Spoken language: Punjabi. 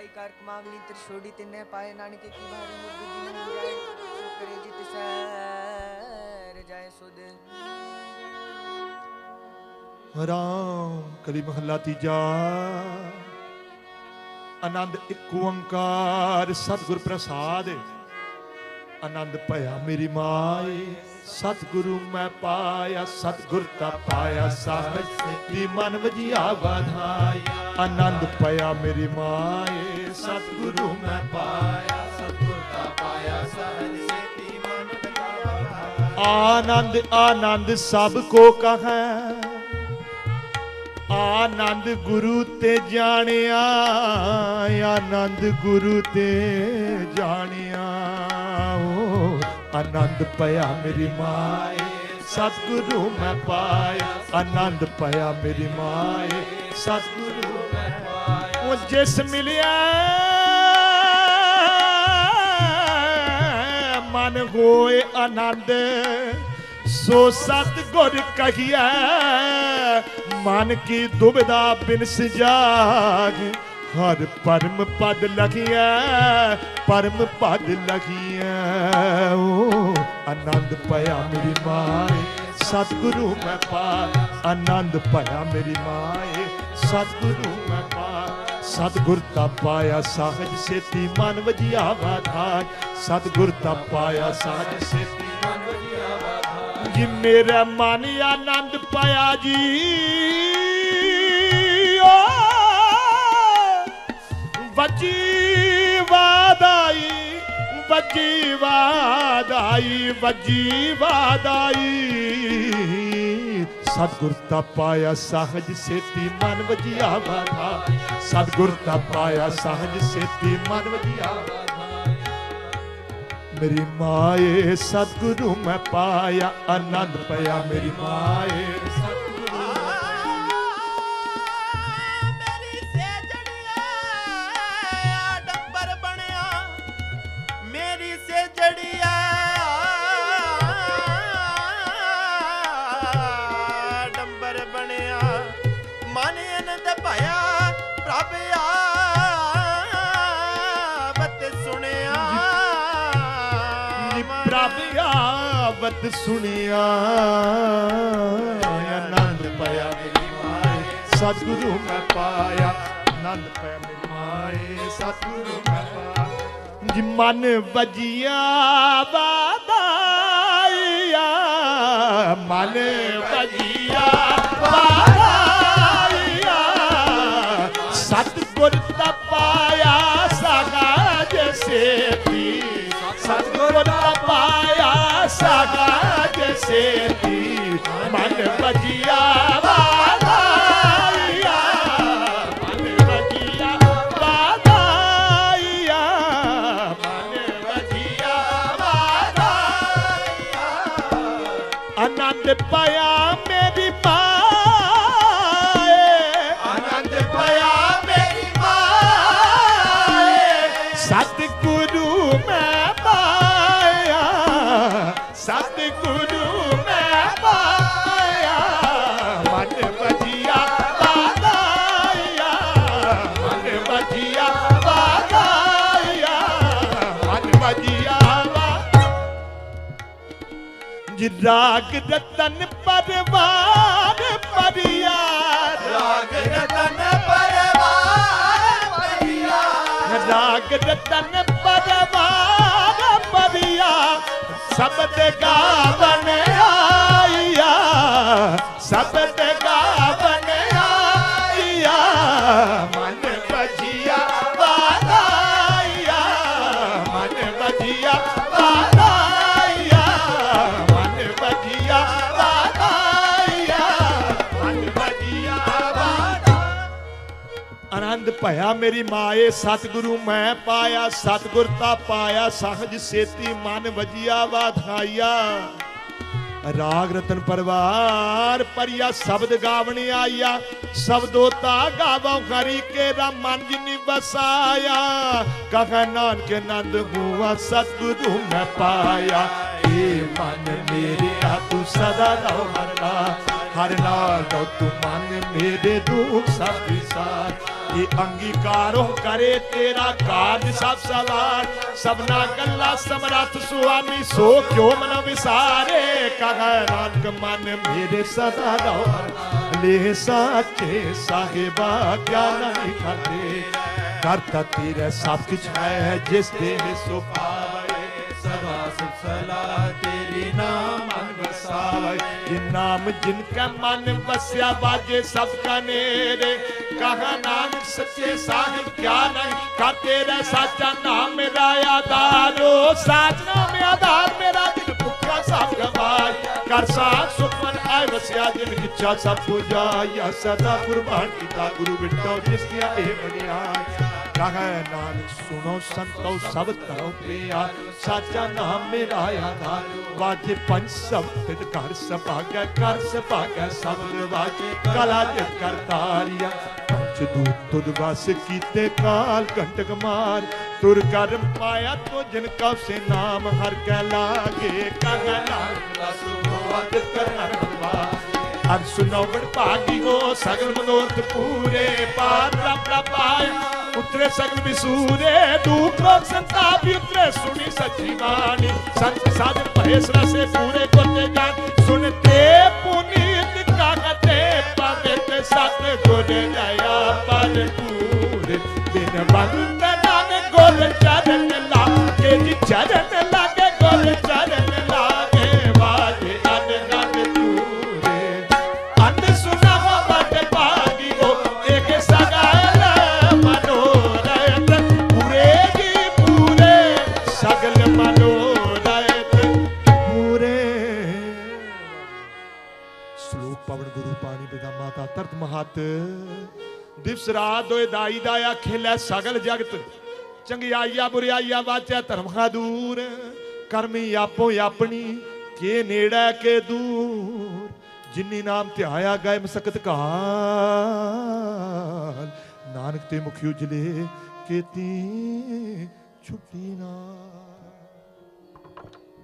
ਜਾਈ ਕਰ ਕਮਾਵਲੀ ਤਰਛੋੜੀ ਤਿੰਨੇ ਪਾਏ ਨਾਨਕੇ ਕੀ ਭਾਰੀ ਮੁਰਦ ਜੀ ਨੂੰ ਜਾਏ। ਸੋ ਕਰੇ ਜਿਤ ਸੈਰ ਜਾਏ ਸੁਧ। ਰਾਮ ਕਲੀ ਮਹੱਲਾ ਤੀਜਾ। ਆਨੰਦ ਇੱਕ ਓੰਕਾਰ, ਸਤਿਗੁਰ ਪ੍ਰਸਾਦ। ਆਨੰਦ ਭਇਆ ਮੇਰੀ ਮਾਏ ਸਤਿਗੁਰੂ ਮੈਂ ਪਾਇਆ, ਸਤਿਗੁਰ ਤਾ ਪਾਇਆ, ਸਾਹਿਬ ਦੀ ਮਨ ਵਜੀਆ ਵਧਾਈ ਆਨੰਦ ਭਇਆ ਮੇਰੀ ਮਾਏ, ਸਤਿਗੁਰੂ ਮੈਂ ਪਾਇਆ, ਸਤਿਗੁਰ ਤਾ ਪਾਇਆ ਸਾਹਿਬ ਸੇਤੀ ਮਨ ਵਜੀਆ ਆਨੰਦ ਆਨੰਦ ਸਭ ਕੋ ਕਹੈ। ਆਨੰਦ ਗੁਰੂ ਤੇ ਜਾਣਿਆ, ਆਨੰਦ ਗੁਰੂ ਤੇ ਜਾਣਿਆ। ਓ, ਆਨੰਦ ਪਿਆ ਮੇਰੀ ਮਾਏ, ਸਤਿਗੁਰੂ ਮੈਂ ਪਾਇਆ, ਆਨੰਦ ਪਿਆ ਮੇਰੀ ਮਾਏ। ਸਤਿਗੁਰੂ ਮੈਂ ਪਾਇਆ ਉਹ ਜਿਸ ਮਿਲਿਆ ਮਨ ਹੋਏ ਆਨੰਦ, ਸੋ ਸਤਿਗੁਰ ਕਹੀਐ, ਮਨ ਕੀ ਦੁਬਿਧਾ ਬਿਨਸ ਜਾਗ ਹਰ ਪਰਮ ਪਦ ਲਖੀਐ, ਪਰਮ ਪਦ ਲਖੀਐ, ਓ ਆਨੰਦ ਪਿਆ ਮੇਰੀ ਮਾਏ। ਸਤਿਗੁਰੂ, ਮੈਂ ਪਾ ਆਨੰਦ ਪਿਆ ਮੇਰੀ ਮਾਏ। ਸਤਿਗੁਰੂ, ਮੈਂ ਪਾ ਸਤਿਗੁਰ ਤਾ ਪਾਇਆ ਸਾਹਜ ਸੇਤੀ, ਮਨ ਵਜਿਆ ਵਾਧਾਰ ਸਤਿਗੁਰ ਤਾ ਪਾਇਆ ਸਾਹਜ ਸੇਤੀ, ਮਨ ਵਜਿਆ ਵਾਧਾਰ ਜੀ, ਮੇਰਾ ਮਨ ਆਨੰਦ ਪਾਇਆ ਜੀ। ਓ, ਵਜੀ ਵਾਦਾਈ ਵਜੀ ਵਾਦਾਈ ਵਜੀ ਵਾਦਾਈ ਸਤਿਗੁਰ ਤਾ ਪਾਇਆ ਸਹਜ ਸੇਤੀ, ਮਨ ਵਜਿਆ ਵਾਧਾ ਸਤਿਗੁਰ ਤਾ ਪਾਇਆ ਸਹਜ ਸੇਤੀ, ਮਨ ਵਜਿਆ ਵਾਧਾ ਮੇਰੀ ਮਾਏ, ਸਤਿਗੁਰੂ ਮੈਂ ਪਾਇਆ, ਆਨੰਦ ਪਿਆ ਮੇਰੀ ਮਾਏ, ਸਤਿਗੁਰੂ ਪ੍ਰਭ ਆਵਤ ਸੁਣਿਆ। ਆਨੰਦ ਪਿਆ ਮੇਰੀ ਮਾਏ, ਸਤਿਗੁਰੂ ਮੈਂ ਪਾਇਆ। ਆਨੰਦ ਪਿਆ ਮੇਰੀ ਮਾਏ, ਸਤਿਗੁਰੂ ਮੈਂ ਪਾਇਆ। ਜੀ ਮਨ ਵਜਿਆ ਵਾਦਾਈਆ ਮਨ ਵਜਿਆ ਸਗਾਜ ਸੇਤੀ ਮਨ ਰਾਗ ਰਤਨ ਪਰਵਾਰ ਪਰਿਆ ਰਾਗ ਰਤਨ ਪਰਵਾਰ ਪਈਆ ਰਾਗ ਰਤਨ ਪਰਵਾਰ ਪਰਿਆ ਸ਼ਬਦ ਗਾਵਨ ਆਨੰਦ ਭਇਆ ਮੇਰੀ ਮਾਏ ਸਤਿਗੁਰੂ ਮੈਂ ਪਾਇਆ, ਸਤਿਗੁਰ ਤਾ ਪਾਇਆ, ਸਹਜ ਸੇਤੀ ਮਨ ਵਜਿਆ ਵਾਧਾਈਆ ਰਾਗ ਰਤਨ ਪਰਵਾਰ ਪਰਿਆ ਸ਼ਬਦ ਗਾਵਣ ਆਇਆ। ਸ਼ਬਦੋ ਤਾ ਗਾਵੋ, ਹਰੀ ਕੇ ਰਾ ਮਨ ਜਿਨੀ ਵਸਾਇਆ। ਕਹ ਨਾਨਕ ਨੰਦ ਹੁਆ, ਸਤਿਗੁਰੂ ਮੈਂ ਪਾਇਆ। ਏ ਮਨ ਮੇਰੇ ਆ, ਤੂੰ ਸਦਾ ਰਹੁ ਹਰ ਹਰ ਨਾਲ ਤੂੰ ਮਨ ਮੇਰੇ ਦੁਖ ਸਭ ਵਿਸਾਰ। ਇਹ ਅੰਗੀਕਾਰੋ ਕਰੇ ਤੇਰਾ ਕਾਜ ਸਭ ਸਵਾਰ। ਸਭਨਾ ਗੱਲਾਂ ਸਮਰੱਥ ਸੁਆਮੀ, ਸੋ ਕਿਉ ਮਨ ਵਿਸਾਰੇ? ਕਹੈ ਨਾਨਕ, ਮਨ ਮੇਰੇ ਸਦਾ ਰਹੁ ਲੈ ਸਾਚੇ ਸਾਹਿਬਾ, ਕਿਆ ਨਹੀਂ ਖਾਤੇ। ਕਰਤਾ ਤੇਰੇ ਸਭ ਕੁਛ ਹੈ, ਜਿਸ ਦੇ ਸੋ ਪਾਵੇ। ਸਦਾ ਸੁਖ ਸਲਾ ਤੇਰੀ ਨਾਮ ਮਨ ਜਿਨ ਨਾਮ, ਜਿਨ ਕਾ ਮਨ ਵਸਿਆ ਬਾਜੇ ਸਭ ਕਾ ਨੇਰੇ। ਕਹਾ ਨਾਨਕ ਸੱਚੇ ਸਾਹਿਬ ਕਿਆ ਨਹੀਂ ਕਾ ਤੇਰਾ ਸਾਚਾ ਨਾਮ ਮੇਰਾ ਆਧਾਰੋ। ਸਾਚ ਨਾਮ ਆਧਾਰ, ਮੇਰਾ ਜਿਨ ਭੁੱਖਾ ਸਭ ਗਵਾਈ ਕਰ ਸਾਥ ਸੁਖ ਮਨ ਵਸਿਆ ਜਿਨ ਇੱਛਾ ਸਭ ਪੁਜਾਇਆ। ਸਦਾ ਕੁਰਬਾਨ ਕੀਤਾ ਗੁਰੂ ਬਿਟੋ, ਜਿਸ ਦੀਆਂ ਇਹ ਬਣਿਆਈ ਕਹੈ ਨਾਨਕ ਸੁਣੋ ਸੰਤੋ ਸਭ ਤਰੋ ਪਿਆ ਸਾਚਾ ਨਾਮ ਮੇਰਾ ਆਧਾਰ। ਵਾਜੇ ਪੰਜ ਸਬਦ ਘਰ ਸਭਾਗੈ ਕਰ ਸਭਾਗੈ ਸਬਦ ਵਾਜੇ ਕਲਾ ਜਿਤ ਕਰਤਾਰੀਆ ਪੰਜ ਦੂਤ ਤੁਧ ਵਸ ਕੀਤੇ ਕਾਲ ਕੰਟਕ ਮਾਰ। ਤੁਰ ਕਰਮ ਪਾਇਆ ਤੋ ਜਿਨ ਕਾ ਸੇ ਨਾਮ ਹਰ ਕੈ ਲਾਗੇ। ਕਹੈ ਨਾਨਕ ਰਸ ਵਾਜ ਕਰਨ ਹਵਾ ਹਰ ਸੁਨੋਵੜ ਭਾਗੀ ਹੋ ਸਗਲ ਮਨੋਰਥ ਪੂਰੇ ਪਾਰ ਪ੍ਰਭ ਪਾਇਆ। ਉਤਰੇ ਸਗਲ ਵਿਸੂਰੇ ਦੁਖ ਰੋਗ ਸੰਤਾਪ ਉਤਰੇ। ਸੁਣੀ ਸੱਚੀ ਬਾਣੀ ਸੰਤ ਸਾਧਨ ਭਏ ਸਰਾਸੇ ਪੂਰੇ ਕੋਤੇ ਜਾਨ ਸੁਣਤੇ ਪੁਨੀਤ ਕਾਗਤੇ ਪਵਿੱਤ ਸਤ ਗੁਰ ਦਇਆ ਪਰ ਪੂਰੇ। ਬਿਨ ਬੰਦ ਸ਼ਲੋਕ ਪਵਨ ਗੁਰੂ ਪਾਣੀ ਬਿਦਾ ਮਾਤਾ ਤਰਤ ਮਹਤ। ਦਿਵਸ ਰਾਤ ਦੋਇ ਦਾਈ ਦਾਇਆ ਖੇਲੇ ਸਗਲ ਜਗਤ। ਚੰਗਿਆਈਆ ਬੁਰਿਆਈਆ ਵਾਚੈ ਧਰਮਾ ਦੂਰ। ਕਰਮੀ ਆਪੋ ਆਪਣੀ, ਕੇ ਨੇੜੇ ਕੇ ਦੂਰ। ਜਿਨੀ ਨਾਮ ਧਿਆਇਆ ਗਏ ਮਸਕਤ ਕਾਲ। ਨਾਨਕ ਤੇ ਮੁਖਿ ਉਜਲੇ ਕੀਤੀ ਛੁੱਟੀ ਨਾ